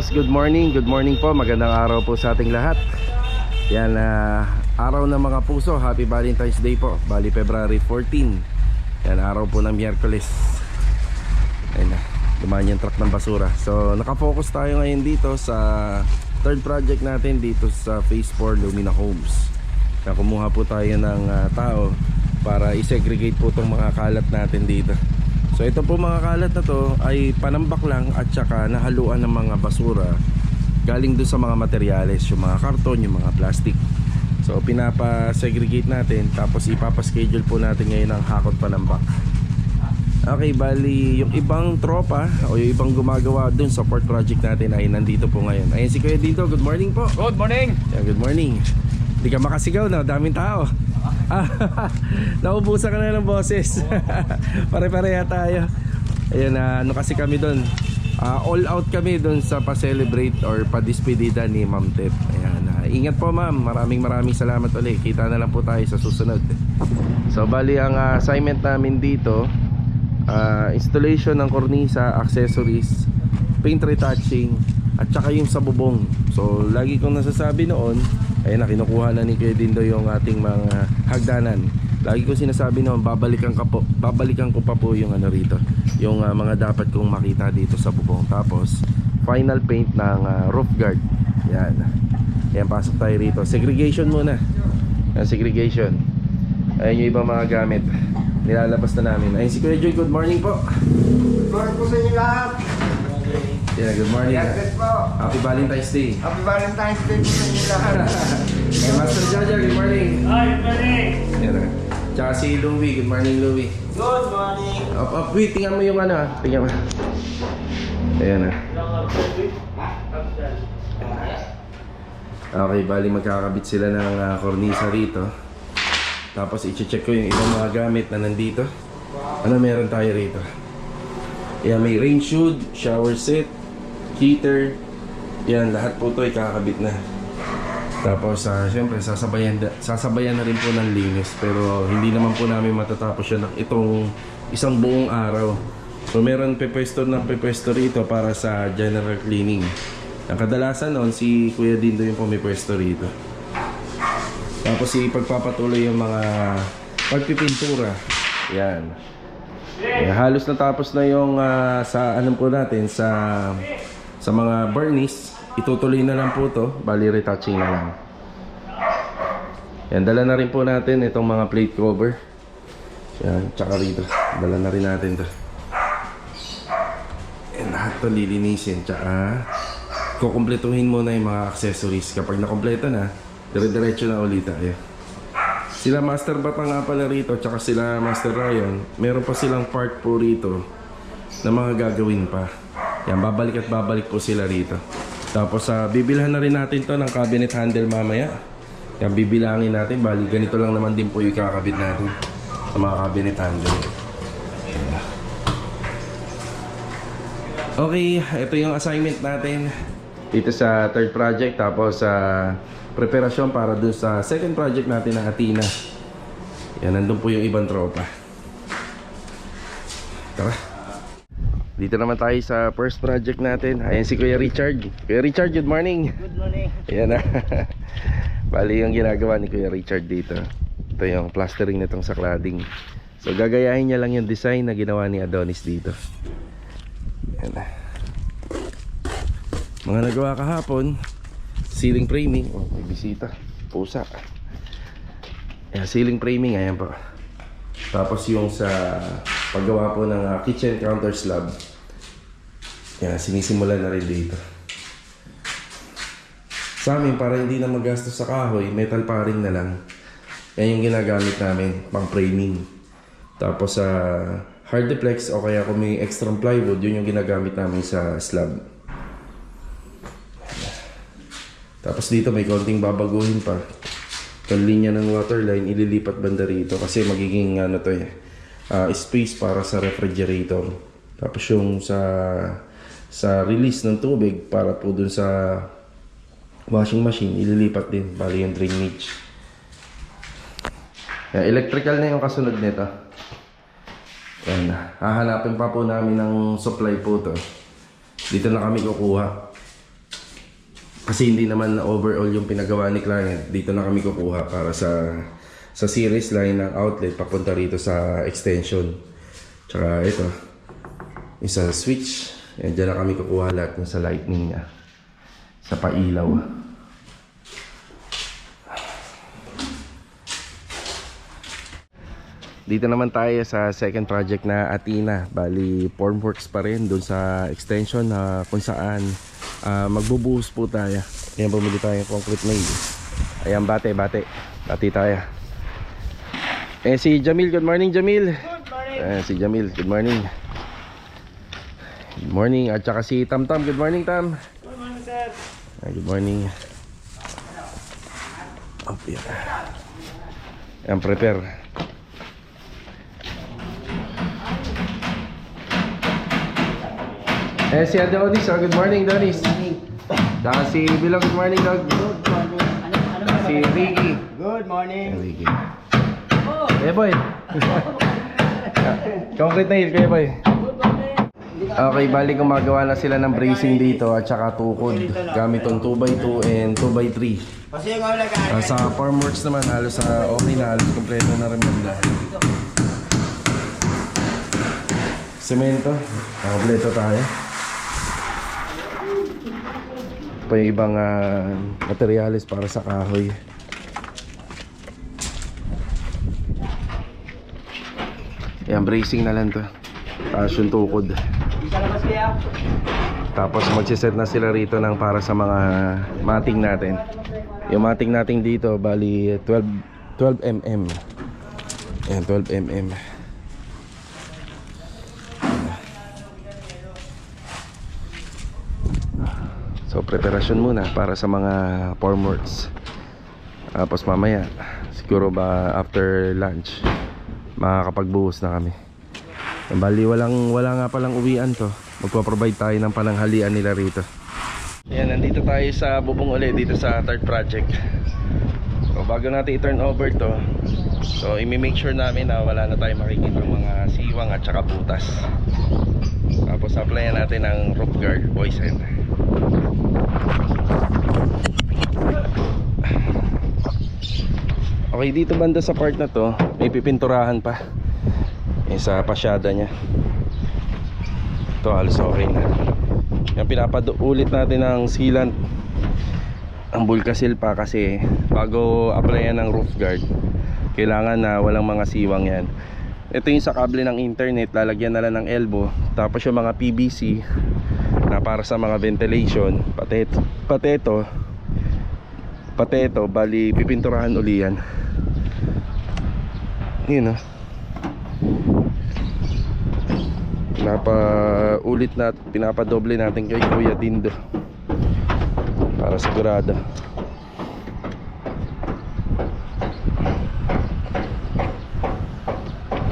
good morning, good morning po. Magandang araw po sa ating lahat. Yan, ah, araw ng mga puso. Happy Valentine's Day po. Bali February 14 Yan, araw po ng Miyerkules. Ayun na, dumaan yung truck ng basura. So, nakafocus tayo ngayon dito sa Third project natin dito sa Phase 4 Lumina Homes. Kaya kumuha po tayo ng ah, tao Para isegregate po itong mga kalat natin dito So ito po mga kalat na to ay panambak lang at saka nahaluan ng mga basura galing dun sa mga materyales, yung mga karton, yung mga plastic. So pinapa-segregate natin tapos ipapa-schedule po natin ngayon ang hakot panambak. Okay, bali yung ibang tropa o yung ibang gumagawa dun sa port project natin ay nandito po ngayon. Ayun si Kuya Dito, good morning po. Good morning! Yeah, good morning. Hindi ka makasigaw na, daming tao. Ah, Naubusan ka na ng boses. Pare-pareha tayo. Ayun, ah, ano kasi kami doon. Ah, all out kami doon sa pa-celebrate or pa-dispedida ni Ma'am Ted. Ayan, ah, ingat po ma'am. Maraming maraming salamat ulit. Kita na lang po tayo sa susunod. So bali ang ah, assignment namin dito, ah, installation ng kornisa, accessories, paint retouching, at saka yung sa bubong. So lagi kong nasasabi noon, ayun na kinukuha na ni Kuya Dindo yung ating mga hagdanan. Lagi ko sinasabi noon, babalikan ka po, babalikan ko pa po yung ano rito, yung ah, mga dapat kong makita dito sa bubong. Tapos final paint ng ah, roof guard. Yan. Yan pasok tayo rito. Segregation muna. Yan, segregation. Ayun yung ibang mga gamit. Nilalabas na namin. Ayun si Kuya Joy, good morning po. Good morning po sa inyo lahat! Yeah, good morning. Yes, yes po! Happy Valentine's Day. Happy Valentine's Day po sa inyo lahat! Hey, Master Jaja, good morning. Hi, morning! Yan na. Tsaka si Louie, good morning Louie. Good morning! Up, up, wait, tingnan mo yung ano, ah. tingnan mo. Ayan na. Okay, bali magkakabit sila ng uh, kornisa rito. Tapos i-check ko yung ibang mga gamit na nandito. Ano meron tayo rito? Yan, may rain shoot, shower set, heater. Yan, lahat po to ikakabit na. Tapos, uh, syempre, sasabayan, sasabayan na rin po ng linis. Pero hindi naman po namin matatapos yan ng itong isang buong araw. So, meron pepwesto na pepwesto rito para sa general cleaning. Ang kadalasan noon, si Kuya Dindo yung pumipwesto rito. Tapos, ipagpapatuloy yung mga pagpipintura. Yan. Eh, halos natapos na yung ah, sa anong po natin sa sa mga burnies. Itutuloy na lang po to, bali retouching na lang. Yan, dala na rin po natin itong mga plate cover. Yan, tsaka rito. Dala na rin natin to. Yan, lahat to lilinisin. Tsaka, kukumpletuhin muna yung mga accessories. Kapag nakompleto na, dire-diretso na ulit tayo. Sila Master Bata nga pala rito, tsaka sila Master Ryan, meron pa silang part po rito na mga gagawin pa. Yan, babalik at babalik po sila rito. Tapos sa bibilhan na rin natin to ng cabinet handle mamaya. Yan, bibilangin natin, bali ganito lang naman din po yung kakabit natin sa mga cabinet handle. Okay, ito yung assignment natin dito sa third project tapos sa preparasyon para dun sa second project natin ng Athena. Yan, nandun po yung ibang tropa. Tara. Dito naman tayo sa first project natin. Ayan si Kuya Richard. Kuya Richard, good morning. Good morning! Ayan na. Bali yung ginagawa ni Kuya Richard dito. Ito yung plastering nitong sa cladding. So gagayahin niya lang yung design na ginawa ni Adonis dito. Ayan na. Mga nagawa kahapon, ceiling framing. Oh, may bisita. Pusa. Ayan, ceiling framing. Ayan po. Tapos yung sa paggawa po ng ah, kitchen counter slab. Yan, sinisimulan na rin dito. Sa amin, para hindi na magastos sa kahoy, metal paring na lang. Yan yung ginagamit namin, pang framing. Tapos sa hard duplex o kaya kung may extra plywood, yun yung ginagamit namin sa slab. Tapos dito may konting babaguhin pa. Yung linya ng water line, ililipat banda rito kasi magiging ano to eh, ah, space para sa refrigerator. Tapos yung sa sa release ng tubig para po dun sa washing machine, ililipat din. Bali yung drainage. Yan, electrical na yung kasunod nito. Yan, hahanapin pa po namin ng supply po to. Dito na kami kukuha. Kasi hindi naman overall yung pinagawa ni client. Dito na kami kukuha para sa sa series line ng outlet papunta rito sa extension. Tsaka ito, isa switch. Yan, dyan na kami kukuha lahat ng sa lightning niya. Sa pailaw. Dito naman tayo sa second project na Atina. Bali, formworks pa rin doon sa extension na kung saan ah, magbubuhos po tayo. Ayan, bumili tayo ng concrete nail. Ayan, bate, bate. Bati tayo. Eh, si Jamil. Good morning, Jamil. Good morning. Eh, si Jamil. Good morning. Good morning. At saka si Tam Tam. Good morning, Tam. Good morning, sir. Ay, good morning. Up yan. Yan, prepare. Eh, si Ate Onis, oh. Good morning, Donis. Saka si Bilog, good morning, Dog. Good morning. Ano, ano ba? Si Ricky. Good morning. Ricky. Kuya Boy. Concrete nail, Kuya Boy. Okay, bali gumagawa na sila ng bracing dito at saka tukod gamit tong 2x2 and 2x3. Kasi ikaw nag Ah, sa formworks naman halos sa okay na halos kompleto na rin banda. Semento, ah, kompleto tayo. Pa yung ibang ah, materyales para sa kahoy. Yan, bracing na lang to. Tapos yung tukod. Tapos magsiset na sila rito ng para sa mga mating natin. Yung mating natin dito bali 12 12 mm. Ayan 12 So preparasyon muna para sa mga formworks. Tapos mamaya siguro ba after lunch makakapagbuhos na kami. Bali walang wala nga palang uwian to. Magpo-provide tayo ng pananghalian nila rito. Yan, nandito tayo sa bubong ulit dito sa third project. So bago natin i-turn over to, so i-make sure namin na wala na tayong makikita mga siwang at saka butas. Tapos applyan natin ng roof guard, boys and Okay, dito banda sa part na to, may pipinturahan pa. Yung sa pasyada niya. Ito halos okay na. Yung pinapaulit natin ng sealant ang Bulkasil pa kasi bago applyan ng roof guard kailangan na walang mga siwang yan ito yung sa kable ng internet lalagyan na lang ng elbow tapos yung mga PVC na para sa mga ventilation. Pati, pati ito pati ito bali pipinturahan uli yan. Yun oh pinapaulit na pinapadoble natin kay Kuya Dindo. Para sigurado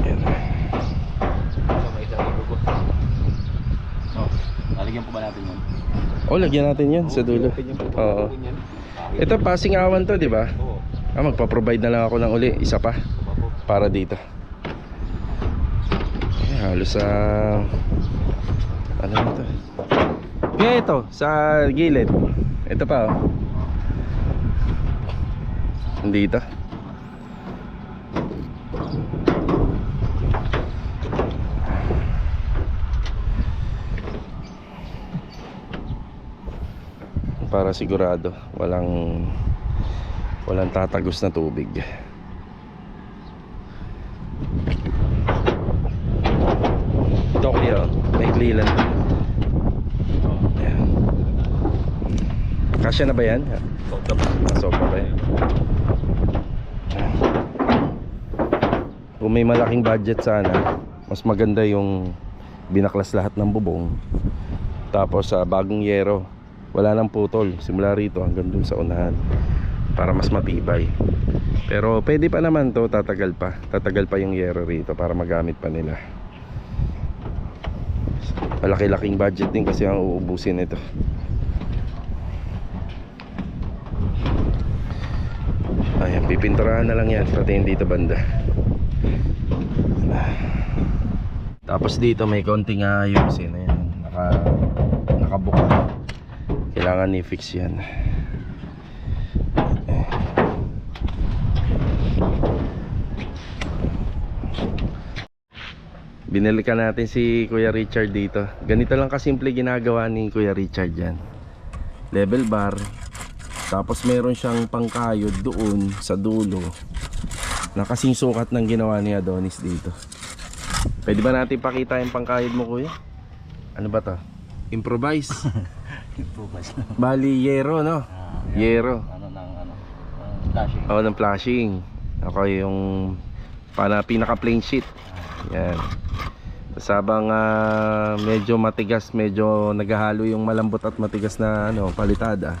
Yan. Lalagyan po ba natin yun? Oh, lagyan natin yan sa dulo. Oo. Ito passing awan to, di ba? Ah, magpa-provide na lang ako ng uli. Isa pa. Para dito. Ay, Halos sa Ano na to? Kaya ito Sa gilid. Ito pa oh. Dito Para sigurado Walang Walang tatagos na tubig klilan Ayan. Kasya na ba yan? Sobra ba yan? Kung may malaking budget sana Mas maganda yung Binaklas lahat ng bubong Tapos sa bagong yero Wala nang putol. Simula rito hanggang dun sa unahan. Para mas matibay. Pero pwede pa naman to. Tatagal pa. Tatagal pa yung yero rito Para magamit pa nila. Malaki-laking budget din kasi ang uubusin nito. Ayan, pipinturahan na lang yan. Pati yung dito banda. Tapos dito may konting ayusin. Ayan, naka, nakabuka Kailangan i-fix yan. Binalikan natin si Kuya Richard dito. Ganito lang kasimple ginagawa ni Kuya Richard yan. Level bar. Tapos meron siyang pangkayod doon sa dulo. Na kasing sukat ng ginawa ni Adonis dito. Pwede ba natin pakita yung pangkayod mo kuya? Ano ba to? Improvise. Improvise. Bali, yero no? Yero. Ano ng ano? ng flashing. Oo, ng flashing. Ako yung para pinaka plain sheet. Yan. Tapos habang ah, medyo matigas, medyo naghahalo yung malambot at matigas na ano, palitada.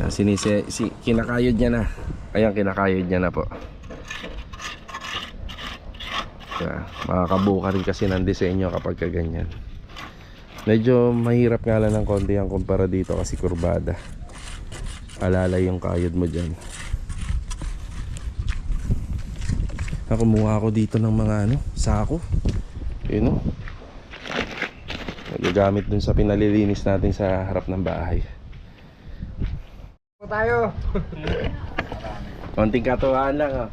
Yan, sinise, si, kinakayod niya na. Ayan, kinakayod niya na po. Kaya, makakabuka rin kasi ng disenyo kapag kaganyan. Medyo mahirap nga lang ng konti ang kumpara dito kasi kurbada. Alalay yung kayod mo dyan. Nakumuha ako dito ng mga ano, sako. Yun o. Nagagamit dun sa pinalilinis natin sa harap ng bahay. Tayo. Konting katuwaan lang oh.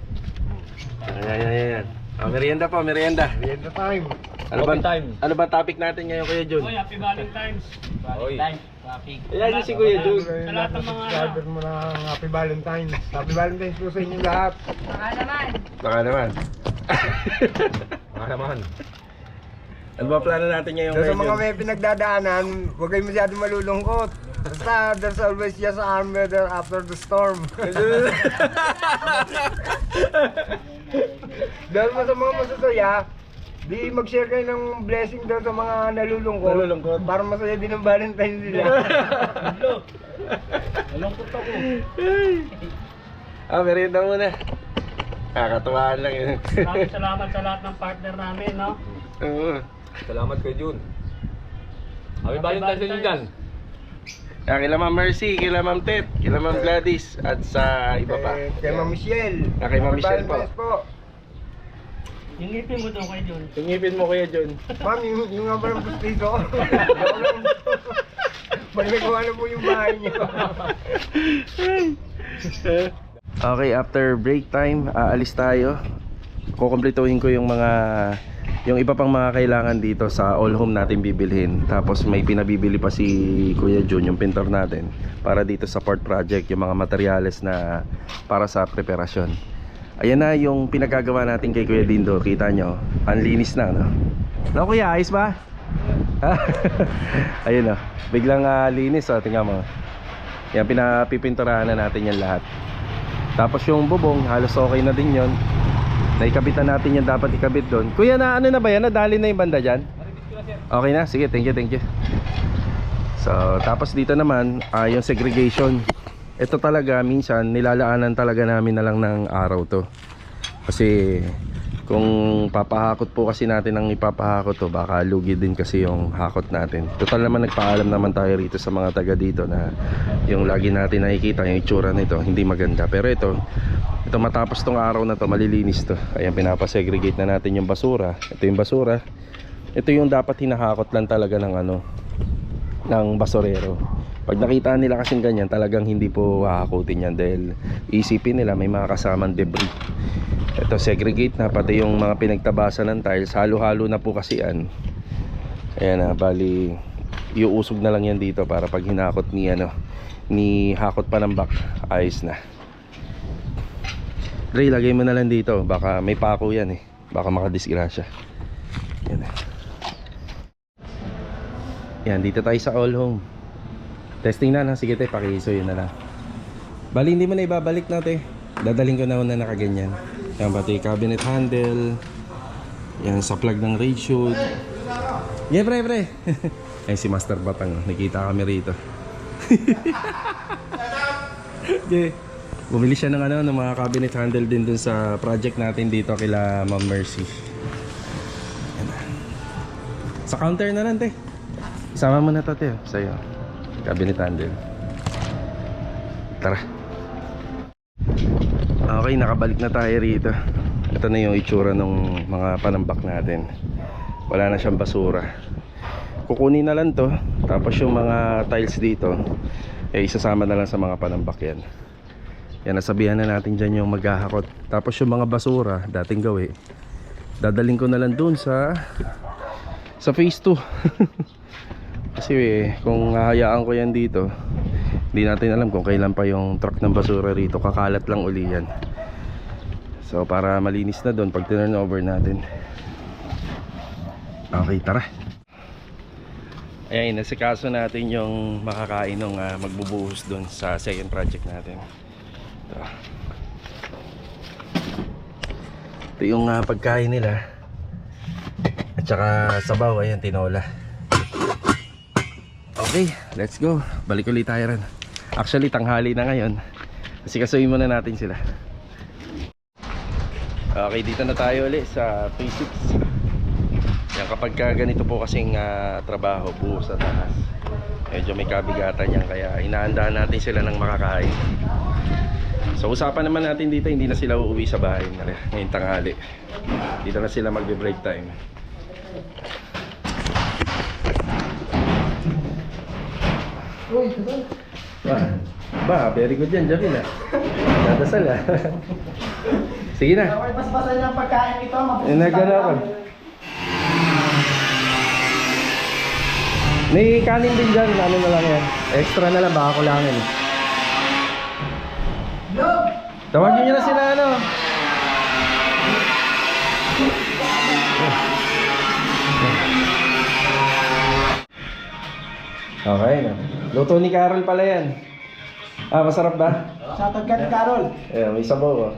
Ayan, ayan, ayan. Oh, merienda po, merienda. Merienda time. Ano ba, ano ba topic natin ngayon Kuya Jun? Happy Valentine's. Valentine's. Traffic. Ayan yung si Kuya Jun. Sa lahat ng mga- Subscriber mo na Happy Valentine's. Happy Valentine's po sa inyo lahat. Baka naman. Mga naman. Ano ba plano natin ngayon Kuya sa mga may pinagdadaanan, huwag kayo masyado malulungkot. Basta, there's always just arm weather after the storm. Dahil mo sa mga masasaya, di mag-share kayo ng blessing daw sa mga nalulungkot. Nalulungkot. Para masaya din ang Valentine's nila. Malungkot ako. Ah, merienda muna. Kakatuwaan lang yun. Maraming salamat sa lahat ng partner namin, no? Oo. Salamat kay Jun. Happy Valentine's sa inyo dyan. Ah, kila Ma'am Mercy, kila Ma'am Tet, kila Ma'am Gladys, at sa iba pa. Kay Ma'am Michelle. Ah, kay Ma'am Michelle po. Valentine's po. Yung ngipin mo doon kay Jun. Tingipin mo Kuya Jun. Ma'am, yung, yung nga parang gustiso. Magnagawa na po yung bahay niyo. Okay, after break time, aalis tayo. Kukumpletuhin ko yung mga yung iba pang mga kailangan dito sa all home natin bibilhin. Tapos may pinabibili pa si Kuya Jun, yung pintor natin, para dito sa port project, yung mga materyales na para sa preparasyon. Ayan na yung pinagagawa natin kay Kuya Dindo. Kita nyo, ang linis na, no? No, Kuya, ayos ba? Ayun, no? Biglang ah, linis, oh. Tingnan mo. Yan, pinapipinturahan na natin yan lahat. Tapos yung bubong, halos okay na din yon. Naikabitan natin yan dapat ikabit doon. Kuya, na ano na ba yan? Nadali na yung banda dyan? Okay na? Sige, thank you, thank you. So, tapos dito naman, ah, yung segregation. Ito talaga, minsan, nilalaanan talaga namin na lang ng araw to. Kasi, kung papahakot po kasi natin ang ipapahakot to, baka lugi din kasi yung hakot natin. Total naman nagpaalam naman tayo rito sa mga taga dito na yung lagi natin nakikita yung itsura nito, hindi maganda. Pero ito, ito matapos tong araw na to, malilinis to. Ayan, pinapasegregate na natin yung basura. Ito yung basura. Ito yung dapat hinahakot lang talaga ng ano, ng basurero. Pag nakita nila kasing ganyan, talagang hindi po hahakutin yan dahil isipin nila may mga kasamang debris. Ito segregate na pati yung mga pinagtabasan ng tiles, halo-halo na po kasi yan. Ayan na, bali iuusog na lang yan dito para pag hinakot ni ano, ni hakot pa ng back, ayos na. Dre, lagay mo na lang dito, baka may pako yan eh. Baka makadisgrasya. Yan na. Yan, dito tayo sa all home. Testing na na, sige tayo, pakisuyo na lang. Bali, hindi mo na ibabalik natin. Dadaling ko na una nakaganyan. Yan, pati cabinet handle. Yan, sa plug ng ratio. Yeah, pre, pre. Ay, si Master Batang. Nakita kami rito. yeah. Bumili siya ng ano, ng mga cabinet handle din dun sa project natin dito kila Ma'am Mercy. Yan na. Sa counter na lang, te. Isama mo na to, te. Sa'yo. Cabinet handle. Tara. Okay, nakabalik na tayo rito. Ito na yung itsura ng mga panambak natin. Wala na siyang basura. kukunin na lang to tapos yung mga tiles dito eh isasama na lang sa mga panambak yan yan nasabihan na natin dyan yung maghahakot tapos yung mga basura dating gawi. Dadaling ko na lang dun sa sa phase 2 kasi eh, kung hahayaan ko yan dito hindi natin alam kung kailan pa yung truck ng basura rito. Kakalat lang uli yan. So para malinis na doon pag turn over natin. Okay tara. Ayan nasikaso natin yung makakain ng ah, magbubuhos doon sa second project natin ito, ito yung ah, pagkain nila at saka sabaw ayan tinola Okay, let's go. Balik ulit tayo rin. Actually, tanghali na ngayon. Kasi kasuyin muna natin sila. Okay, dito na tayo ulit sa 6. Yan, kapag ka ganito po kasing ah, trabaho, buo sa taas. Medyo may kabigatan yan, kaya inaandaan natin sila ng makakain. So usapan naman natin dito, hindi na sila uuwi sa bahay ngayong tanghali. Dito na sila magbe-break time. Ba, ba, very good yan, Javin ah. Dadasal ah. Sige na. Mas basa niya ang pagkain ito, Eh, nagano ako. May kanin din dyan, ano na lang yan. Extra na lang, baka kulangin. Tawagin nyo na sila ano. Okay na. Luto ni Carol pala yan. Ah, masarap ba? Shoutout ka ni Carol. Eh, may sabaw oh.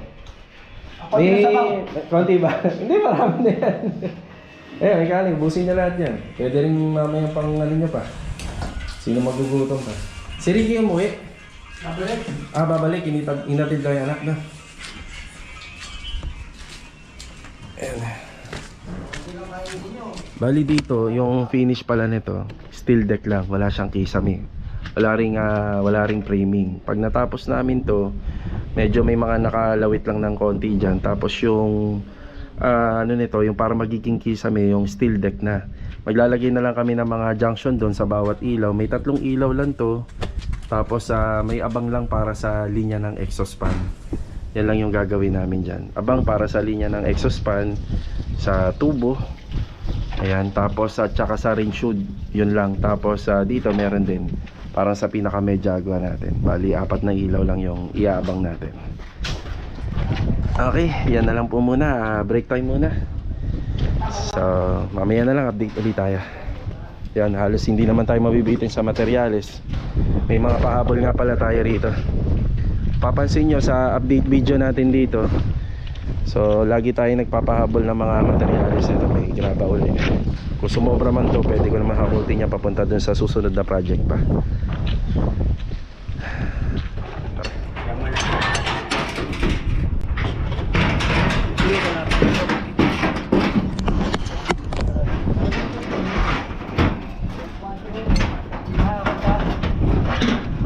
Ako din sa bang. konti ba? Hindi, marami na yan. eh, may kaling, busin niya lahat yan. Pwede rin mamaya pang ano niya pa. Sino magugutom pa? Si Ricky umuwi. Babalik. Ah, babalik. Initag, inatid daw yung anak na. Ayan. Bali dito, yung finish pala nito, steel deck lang, wala siyang kisame. Wala ring ah, wala ring framing. Pag natapos namin to, medyo may mga nakalawit lang ng konti diyan. Tapos yung ah, ano nito, yung para magiging kisame, yung steel deck na. Maglalagay na lang kami ng mga junction doon sa bawat ilaw. May tatlong ilaw lang to. Tapos ah, may abang lang para sa linya ng exhaust fan. Yan lang yung gagawin namin dyan. Abang para sa linya ng exhaust fan sa tubo. Ayan, tapos at saka sa rain shoot, yun lang. Tapos ah, dito meron din parang sa pinaka medjagwa natin. Bali, apat na ilaw lang yung iaabang natin. Okay, yan na lang po muna. Ah, break time muna. So, mamaya na lang update ulit tayo. Yan, halos hindi naman tayo mabibitin sa materyales. May mga pahabol nga pala tayo rito. Papansin nyo sa update video natin dito. So, lagi tayo nagpapahabol ng mga materyales ito. May graba uli. Kung sumobra man to, pwede ko naman hakultin niya papunta dun sa susunod na project pa.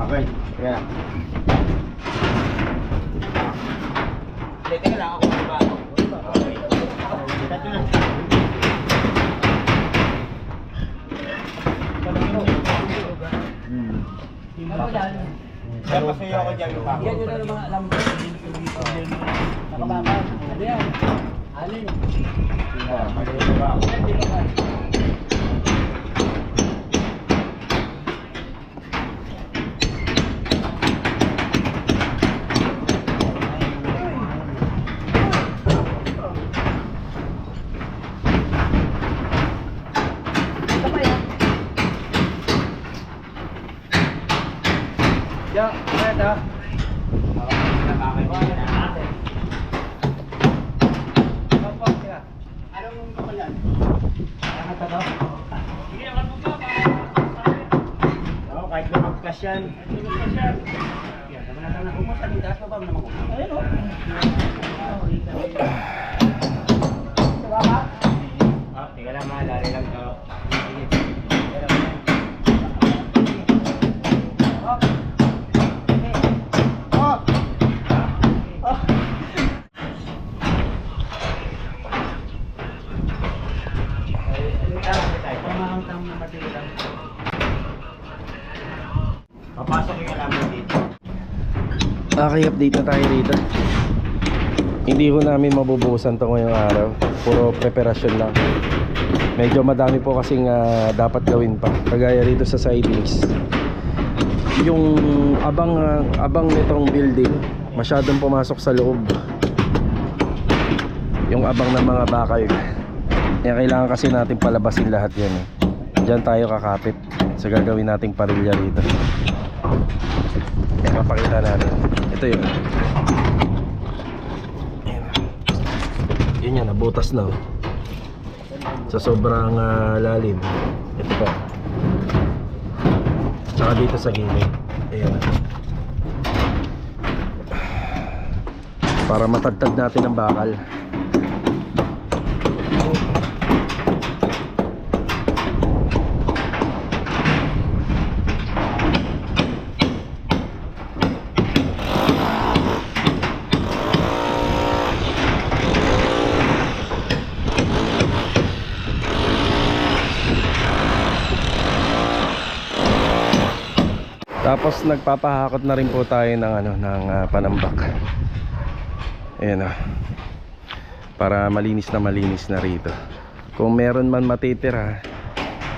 Okay, kaya. Teka lang ako bago. Kaya pasuyo ako dyan yung Yan yun ang mga alam ko. Nakababa. Ano yan? Alin? Yo, ito. Anong kapal yan? Sige, alam mo ba? Oo, kahit lumagpas yan. Yan, naman natin na pumunta. Ang taas pa ba naman? Ayun o. Diba ba? Ah, tingnan lang, malari lang to. Okay, update na tayo rito. Hindi ho namin mabubusan to ngayong araw. Puro preparasyon lang. Medyo madami po kasing ah, dapat gawin pa. Kagaya rito sa sidings. Yung abang ah, abang nitong building, masyadong pumasok sa loob. Yung abang ng mga bakal. Kaya kailangan kasi natin palabasin lahat yan eh. Diyan tayo kakapit sa gagawin nating parilya rito. Kaya mapakita natin. Ito yun. Ayan. Yun yan, nabutas na. oh. Sa sobrang ah, lalim. Ito pa. Tsaka dito sa gilid. Ayan. Para matagtag natin ang bakal. Tapos nagpapahakot na rin po tayo ng ano ng ah, panambak. Ayan oh. Para malinis na malinis na rito. Kung meron man matitira,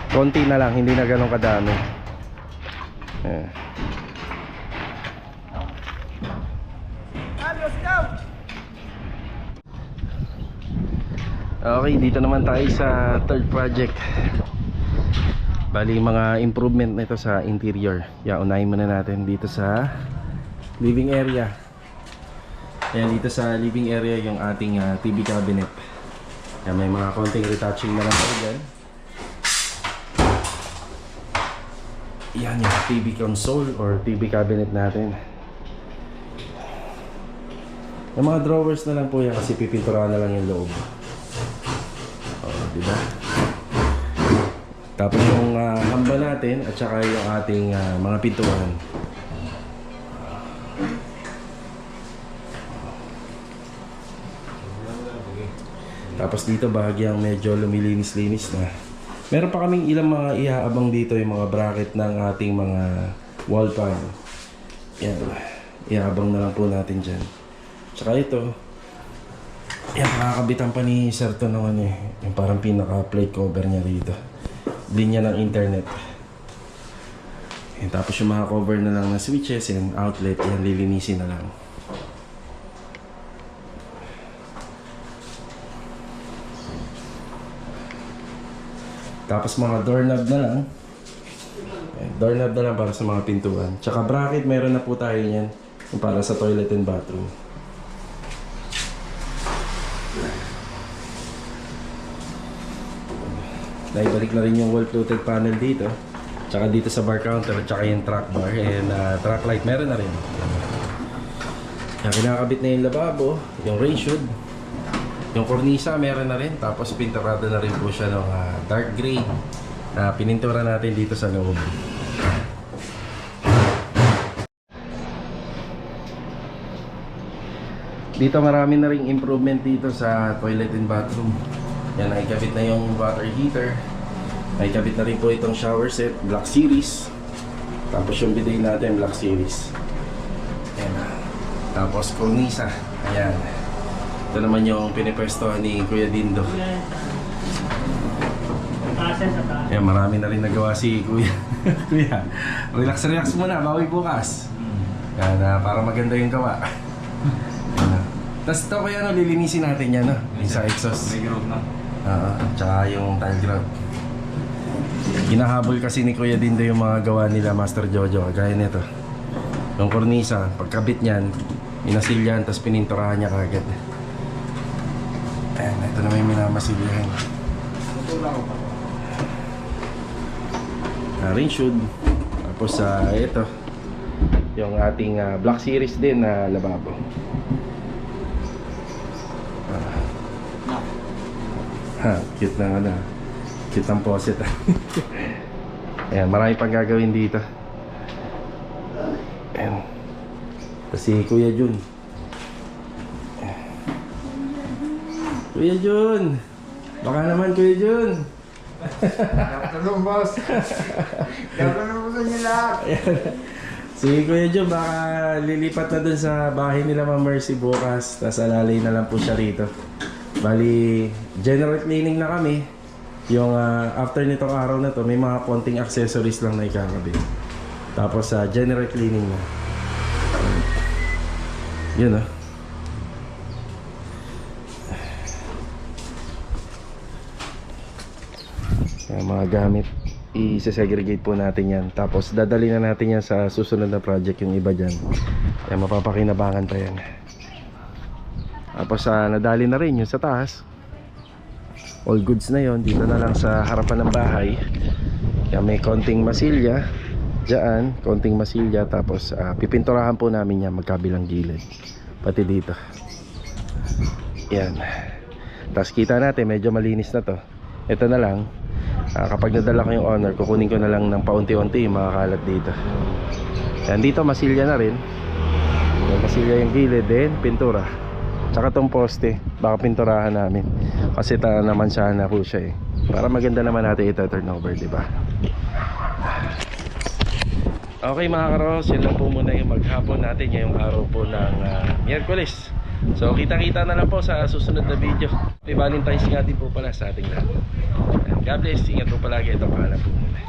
konti na lang, hindi na ganun kadami. Ayan. Okay, dito naman tayo sa third project. Bali mga improvement nito sa interior. Yeah, unahin muna natin dito sa living area. Ayan, dito sa living area yung ating ah, TV cabinet. Ayan, may mga konting retouching na lang po dyan. Yan yung TV console or TV cabinet natin. Yung mga drawers na lang po yan kasi pipinturahan na lang yung loob. Oh, di ba? Tapos yung ah, hamba natin at saka yung ating ah, mga pintuan. Tapos dito bahagyang medyo lumilinis-linis na. Meron pa kaming ilang mga iaabang dito yung mga bracket ng ating mga wall pan. Yan. Iaabang na lang po natin dyan. Tsaka ito. Yan, nakakabitan pa ni Sir to naman eh. Yung parang pinaka-plate cover niya rito. Linya ng internet. Yan, tapos yung mga cover na lang na switches and outlet, yan lilinisin na lang. Tapos mga doorknob na lang. Doorknob na lang para sa mga pintuan. Tsaka bracket, meron na po tayo yan. Para sa toilet and bathroom. Naibalik na rin yung wall fluted panel dito. Tsaka dito sa bar counter, tsaka yung track bar and uh, track light meron na rin. Yan, kinakabit na yung lababo, yung rain hood, yung cornisa meron na rin, tapos pinturado na rin po siya ng ah, dark gray na pinintura natin dito sa loob. Dito marami na ring improvement dito sa toilet and bathroom. Yan, nakikabit na yung water heater. Nakikabit na rin po itong shower set, Black Series. Tapos yung bidet natin, Black Series. Yan. Tapos cornisa. Ayan. Ito naman yung pinipwestohan ni Kuya Dindo. Ayan, marami na rin nagawa si Kuya. Kuya, relax relax muna, bawi bukas. Yan, ah, para maganda yung gawa. Tapos ito kuya, no, lilinisin natin yan, no? Yung sa exhaust. May group na. Oo, tsaka yung tile grout. Ginahabol kasi ni Kuya Dindo yung mga gawa nila Master Jojo, kagaya nito. Yung kornisa, pagkabit niyan, minasilyan, tapos pininturahan niya kagad. Ayan, ito naman yung minamasilyan. Uh, rain should. Tapos sa ito, yung ating ah, Black Series din na lababo. Ha, cute na ano. Cute ang posit. Ayan, marami pang gagawin dito. Ayan. Ito si Kuya Jun. Kuya Jun! Baka naman Kuya Jun! Afternoon, boss. Po sa inyo lahat. Si Kuya Joe baka lilipat na dun sa bahay nila Ma'am Mercy bukas. Tapos alalay na lang po siya rito. Bali, general cleaning na kami. Yung ah, after nitong araw na to, may mga konting accessories lang na ikakabit. Tapos sa general cleaning na. Yun ah. Mga gamit, i-segregate po natin yan. Tapos dadali na natin yan sa susunod na project yung iba dyan. Kaya mapapakinabangan pa yan. Tapos sa nadali na rin yung sa taas. All goods na yon Dito na lang sa harapan ng bahay. Kaya may konting masilya. Diyan, konting masilya. Tapos ah, pipinturahan po namin yan magkabilang gilid. Pati dito. Yan. Tapos kita natin medyo malinis na to. Ito na lang. Ah, kapag nadala ko yung honor, kukunin ko na lang ng paunti-unti yung mga kalat dito. Yan dito masilya na rin. Yung masilya yung gilid din, pintura. Tsaka tong poste, baka pinturahan namin. Kasi ta naman siya na po siya eh. Para maganda naman natin ito turnover, di ba? Okay mga karos, yan lang po muna yung maghapon natin ngayong araw po ng ah, Miyerkules. So kita-kita na lang po sa susunod na video. Happy Valentine's nga din po pala sa ating lahat. God bless, ingat po palagi. Ito paalam po muna.